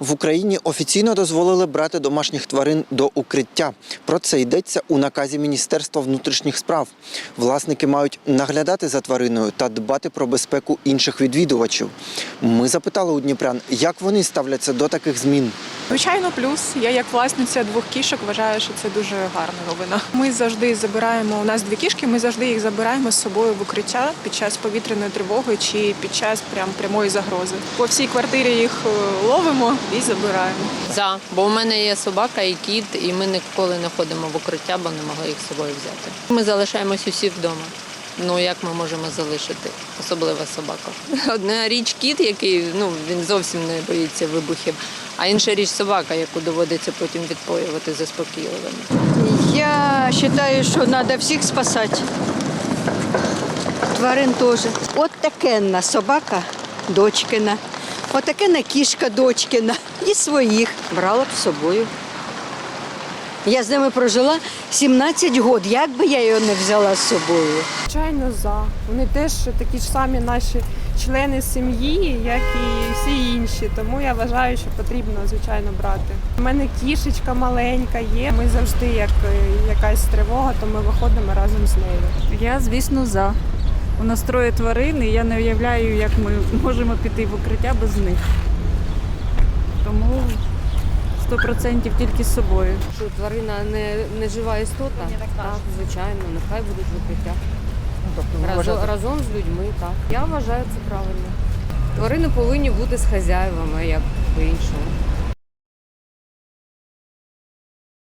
В Україні офіційно дозволили брати домашніх тварин до укриття. Про це йдеться у наказі Міністерства внутрішніх справ. Власники мають наглядати за твариною та дбати про безпеку інших відвідувачів. Ми запитали у дніпрян, як вони ставляться до таких змін. Звичайно, плюс. Я як власниця двох кішок вважаю, що це дуже гарна новина. Ми завжди забираємо. У нас дві кішки. Ми завжди їх забираємо з собою в укриття під час повітряної тривоги чи під час прям прямої загрози. По всій квартирі їх е, ловимо і забираємо. За, бо у мене є собака і кіт, і ми ніколи не ходимо в укриття, бо не могли їх з собою взяти. Ми залишаємось усі вдома. Ну як ми можемо залишити, особливо собака. Одна річ кіт, який ну він зовсім не боїться вибухів, а інша річ собака, яку доводиться потім відпоювати заспокійливими. Я считаю, що треба всіх спасати. Тварин теж. От такенна собака дочкина, от такенна кішка дочкина і своїх брала б з собою. Я з ними прожила 17 років. Як би я його не взяла з собою? Звичайно, за. Вони теж такі ж самі наші члени сім'ї, як і всі інші. Тому я вважаю, що потрібно, звичайно, брати. У мене кішечка маленька є. Ми завжди, як е, якась тривога, то ми виходимо разом з нею. Я, звісно, за. У нас троє тварин, і я не уявляю, як ми можемо піти в укриття без них. Тому 100% тільки з собою. Що тварина не, не жива істота? Так, звичайно, нехай будуть в укриття. Разом, разом з людьми, так. Я вважаю це правильно. Тварини повинні бути з хазяївами, як по-іншому.